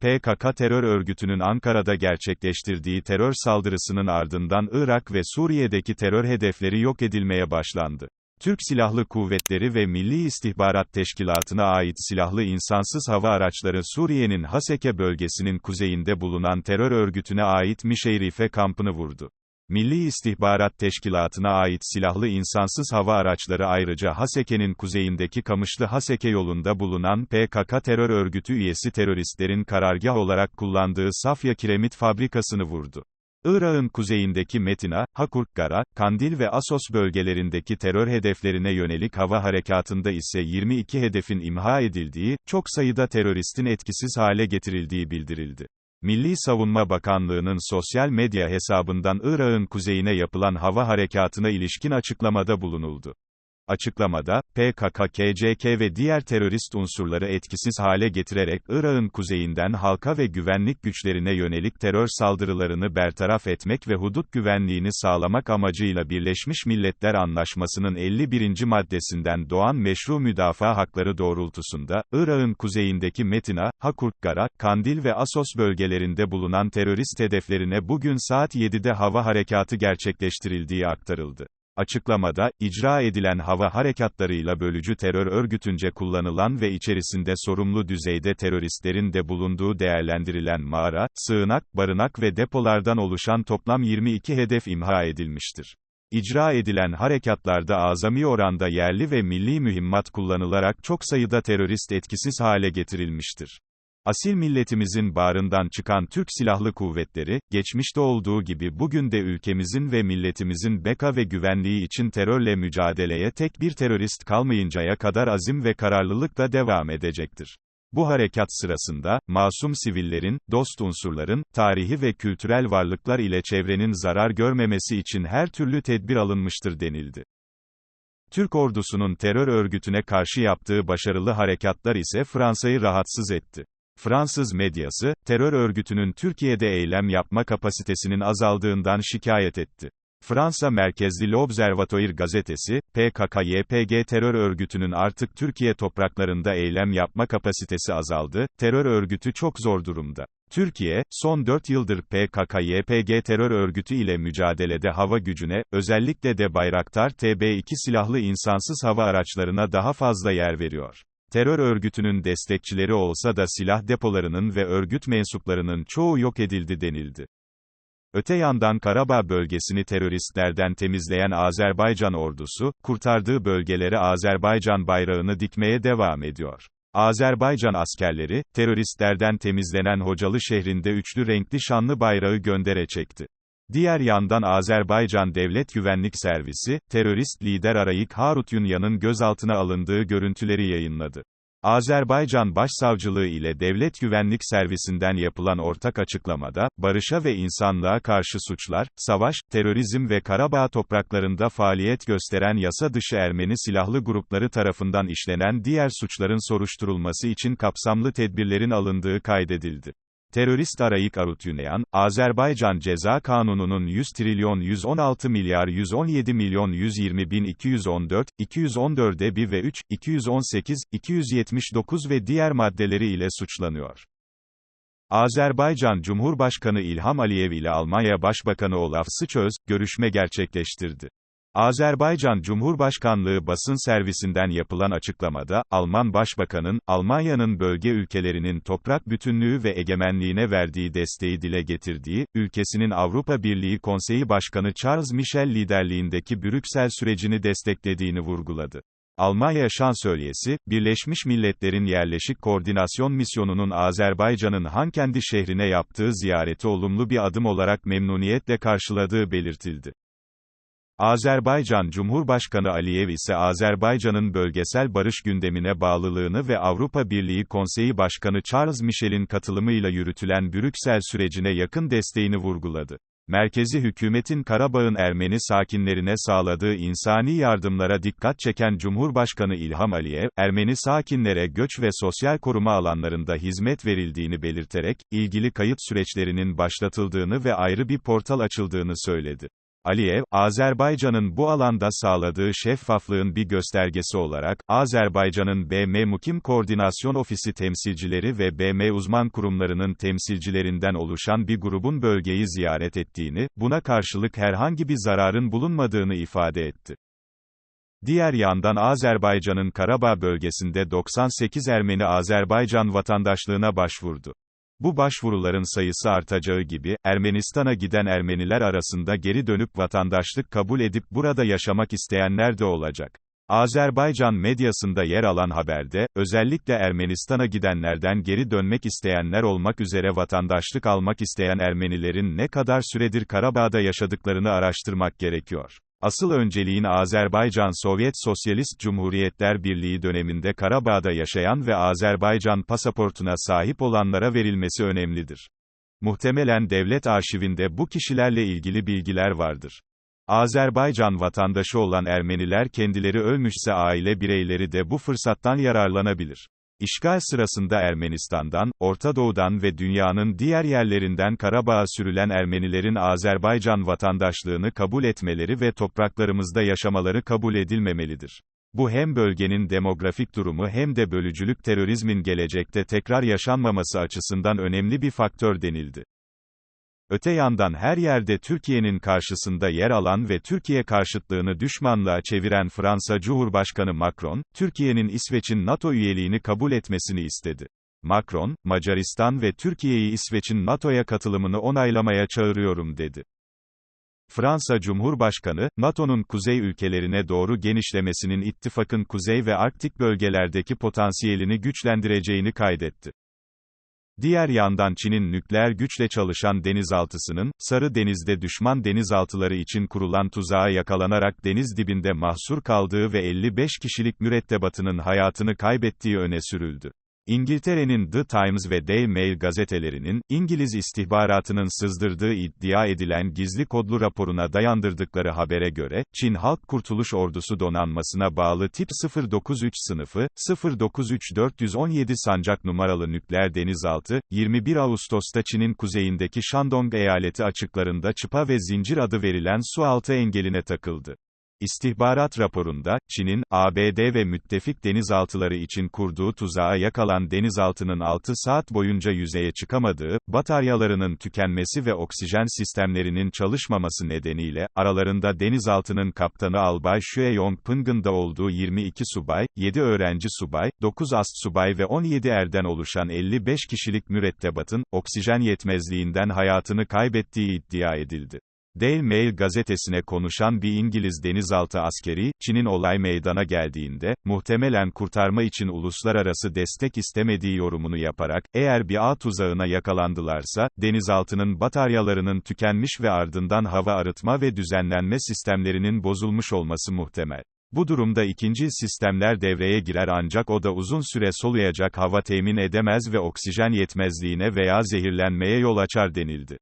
PKK terör örgütünün Ankara'da gerçekleştirdiği terör saldırısının ardından Irak ve Suriye'deki terör hedefleri yok edilmeye başlandı. Türk Silahlı Kuvvetleri ve Milli İstihbarat Teşkilatı'na ait silahlı insansız hava araçları Suriye'nin Haseke bölgesinin kuzeyinde bulunan terör örgütüne ait Mişeyrife kampını vurdu. Milli İstihbarat Teşkilatı'na ait silahlı insansız hava araçları ayrıca Haseke'nin kuzeyindeki Kamışlı Haseke yolunda bulunan PKK terör örgütü üyesi teröristlerin karargah olarak kullandığı Safya Kiremit fabrikasını vurdu. Irak'ın kuzeyindeki Metina, Hakurkara, Kandil ve Asos bölgelerindeki terör hedeflerine yönelik hava harekatında ise 22 hedefin imha edildiği, çok sayıda teröristin etkisiz hale getirildiği bildirildi. Milli Savunma Bakanlığı'nın sosyal medya hesabından Irak'ın kuzeyine yapılan hava harekatına ilişkin açıklamada bulunuldu. Açıklamada, PKK, KCK ve diğer terörist unsurları etkisiz hale getirerek Irak'ın kuzeyinden halka ve güvenlik güçlerine yönelik terör saldırılarını bertaraf etmek ve hudut güvenliğini sağlamak amacıyla Birleşmiş Milletler Anlaşması'nın 51. maddesinden doğan meşru müdafaa hakları doğrultusunda, Irak'ın kuzeyindeki Metina, Hakurkara, Kandil ve Asos bölgelerinde bulunan terörist hedeflerine bugün saat 7'de hava harekatı gerçekleştirildiği aktarıldı. Açıklamada, icra edilen hava harekatlarıyla bölücü terör örgütünce kullanılan ve içerisinde sorumlu düzeyde teröristlerin de bulunduğu değerlendirilen mağara, sığınak, barınak ve depolardan oluşan toplam 22 hedef imha edilmiştir. İcra edilen harekatlarda azami oranda yerli ve milli mühimmat kullanılarak çok sayıda terörist etkisiz hale getirilmiştir. Asil milletimizin bağrından çıkan Türk Silahlı Kuvvetleri, geçmişte olduğu gibi bugün de ülkemizin ve milletimizin beka ve güvenliği için terörle mücadeleye tek bir terörist kalmayıncaya kadar azim ve kararlılıkla devam edecektir. Bu harekat sırasında, masum sivillerin, dost unsurların, tarihi ve kültürel varlıklar ile çevrenin zarar görmemesi için her türlü tedbir alınmıştır denildi. Türk ordusunun terör örgütüne karşı yaptığı başarılı harekatlar ise Fransa'yı rahatsız etti. Fransız medyası, terör örgütünün Türkiye'de eylem yapma kapasitesinin azaldığından şikayet etti. Fransa merkezli L'Observatoire gazetesi, PKK-YPG terör örgütünün artık Türkiye topraklarında eylem yapma kapasitesi azaldı, terör örgütü çok zor durumda. Türkiye, son 4 yıldır PKK-YPG terör örgütü ile mücadelede hava gücüne, özellikle de Bayraktar TB2 silahlı insansız hava araçlarına daha fazla yer veriyor. Terör örgütünün destekçileri olsa da silah depolarının ve örgüt mensuplarının çoğu yok edildi denildi. Öte yandan Karabağ bölgesini teröristlerden temizleyen Azerbaycan ordusu, kurtardığı bölgelere Azerbaycan bayrağını dikmeye devam ediyor. Azerbaycan askerleri, teröristlerden temizlenen Hocalı şehrinde üçlü renkli şanlı bayrağı göndere çekti. Diğer yandan Azerbaycan Devlet Güvenlik Servisi, terörist lider Arayik Harutyunyan'ın gözaltına alındığı görüntüleri yayınladı. Azerbaycan Başsavcılığı ile Devlet Güvenlik Servisinden yapılan ortak açıklamada, barışa ve insanlığa karşı suçlar, savaş, terörizm ve Karabağ topraklarında faaliyet gösteren yasa dışı Ermeni silahlı grupları tarafından işlenen diğer suçların soruşturulması için kapsamlı tedbirlerin alındığı kaydedildi. Terörist Arayik Arutyunyan, Azerbaycan Ceza Kanunu'nun 100 trilyon 116 milyar 117 milyon 120 bin 214, 214'e 1 ve 3, 218, 279 ve diğer maddeleri ile suçlanıyor. Azerbaycan Cumhurbaşkanı İlham Aliyev ile Almanya Başbakanı Olaf Scholz, görüşme gerçekleştirdi. Azerbaycan Cumhurbaşkanlığı basın servisinden yapılan açıklamada, Alman Başbakanın, Almanya'nın bölge ülkelerinin toprak bütünlüğü ve egemenliğine verdiği desteği dile getirdiği, ülkesinin Avrupa Birliği Konseyi Başkanı Charles Michel liderliğindeki Brüksel sürecini desteklediğini vurguladı. Almanya Şansölyesi, Birleşmiş Milletler'in yerleşik koordinasyon misyonunun Azerbaycan'ın Hankendi şehrine yaptığı ziyareti olumlu bir adım olarak memnuniyetle karşıladığı belirtildi. Azerbaycan Cumhurbaşkanı Aliyev ise Azerbaycan'ın bölgesel barış gündemine bağlılığını ve Avrupa Birliği Konseyi Başkanı Charles Michel'in katılımıyla yürütülen Brüksel sürecine yakın desteğini vurguladı. Merkezi hükümetin Karabağ'ın Ermeni sakinlerine sağladığı insani yardımlara dikkat çeken Cumhurbaşkanı İlham Aliyev, Ermeni sakinlere göç ve sosyal koruma alanlarında hizmet verildiğini belirterek, ilgili kayıt süreçlerinin başlatıldığını ve ayrı bir portal açıldığını söyledi. Aliyev, Azerbaycan'ın bu alanda sağladığı şeffaflığın bir göstergesi olarak, Azerbaycan'ın BM Mukim Koordinasyon Ofisi temsilcileri ve BM uzman kurumlarının temsilcilerinden oluşan bir grubun bölgeyi ziyaret ettiğini, buna karşılık herhangi bir zararın bulunmadığını ifade etti. Diğer yandan Azerbaycan'ın Karabağ bölgesinde 98 Ermeni Azerbaycan vatandaşlığına başvurdu. Bu başvuruların sayısı artacağı gibi, Ermenistan'a giden Ermeniler arasında geri dönüp vatandaşlık kabul edip burada yaşamak isteyenler de olacak. Azerbaycan medyasında yer alan haberde, özellikle Ermenistan'a gidenlerden geri dönmek isteyenler olmak üzere vatandaşlık almak isteyen Ermenilerin ne kadar süredir Karabağ'da yaşadıklarını araştırmak gerekiyor. Asıl önceliğin Azerbaycan Sovyet Sosyalist Cumhuriyetler Birliği döneminde Karabağ'da yaşayan ve Azerbaycan pasaportuna sahip olanlara verilmesi önemlidir. Muhtemelen devlet arşivinde bu kişilerle ilgili bilgiler vardır. Azerbaycan vatandaşı olan Ermeniler kendileri ölmüşse aile bireyleri de bu fırsattan yararlanabilir. İşgal sırasında Ermenistan'dan, Orta Doğu'dan ve dünyanın diğer yerlerinden Karabağ'a sürülen Ermenilerin Azerbaycan vatandaşlığını kabul etmeleri ve topraklarımızda yaşamaları kabul edilmemelidir. Bu hem bölgenin demografik durumu hem de bölücülük terörizmin gelecekte tekrar yaşanmaması açısından önemli bir faktör denildi. Öte yandan her yerde Türkiye'nin karşısında yer alan ve Türkiye karşıtlığını düşmanlığa çeviren Fransa Cumhurbaşkanı Macron, Türkiye'nin İsveç'in NATO üyeliğini kabul etmesini istedi. Macron, Macaristan ve Türkiye'yi İsveç'in NATO'ya katılımını onaylamaya çağırıyorum dedi. Fransa Cumhurbaşkanı, NATO'nun kuzey ülkelerine doğru genişlemesinin ittifakın kuzey ve Arktik bölgelerdeki potansiyelini güçlendireceğini kaydetti. Diğer yandan Çin'in nükleer güçle çalışan denizaltısının, Sarı Deniz'de düşman denizaltıları için kurulan tuzağa yakalanarak deniz dibinde mahsur kaldığı ve 55 kişilik mürettebatının hayatını kaybettiği öne sürüldü. İngiltere'nin The Times ve Daily Mail gazetelerinin, İngiliz istihbaratının sızdırdığı iddia edilen gizli kodlu raporuna dayandırdıkları habere göre, Çin Halk Kurtuluş Ordusu donanmasına bağlı tip 093 sınıfı, 093417 sancak numaralı nükleer denizaltı, 21 Ağustos'ta Çin'in kuzeyindeki Shandong eyaleti açıklarında çıpa ve zincir adı verilen sualtı engeline takıldı. İstihbarat raporunda, Çin'in, ABD ve müttefik denizaltıları için kurduğu tuzağa yakalan denizaltının 6 saat boyunca yüzeye çıkamadığı, bataryalarının tükenmesi ve oksijen sistemlerinin çalışmaması nedeniyle, aralarında denizaltının kaptanı Albay Shue Yong Peng'ın da olduğu 22 subay, 7 öğrenci subay, 9 ast subay ve 17 erden oluşan 55 kişilik mürettebatın, oksijen yetmezliğinden hayatını kaybettiği iddia edildi. Daily Mail gazetesine konuşan bir İngiliz denizaltı askeri, Çin'in olay meydana geldiğinde, muhtemelen kurtarma için uluslararası destek istemediği yorumunu yaparak, eğer bir ağ tuzağına yakalandılarsa, denizaltının bataryalarının tükenmiş ve ardından hava arıtma ve düzenlenme sistemlerinin bozulmuş olması muhtemel. Bu durumda ikinci sistemler devreye girer ancak o da uzun süre soluyacak hava temin edemez ve oksijen yetmezliğine veya zehirlenmeye yol açar denildi.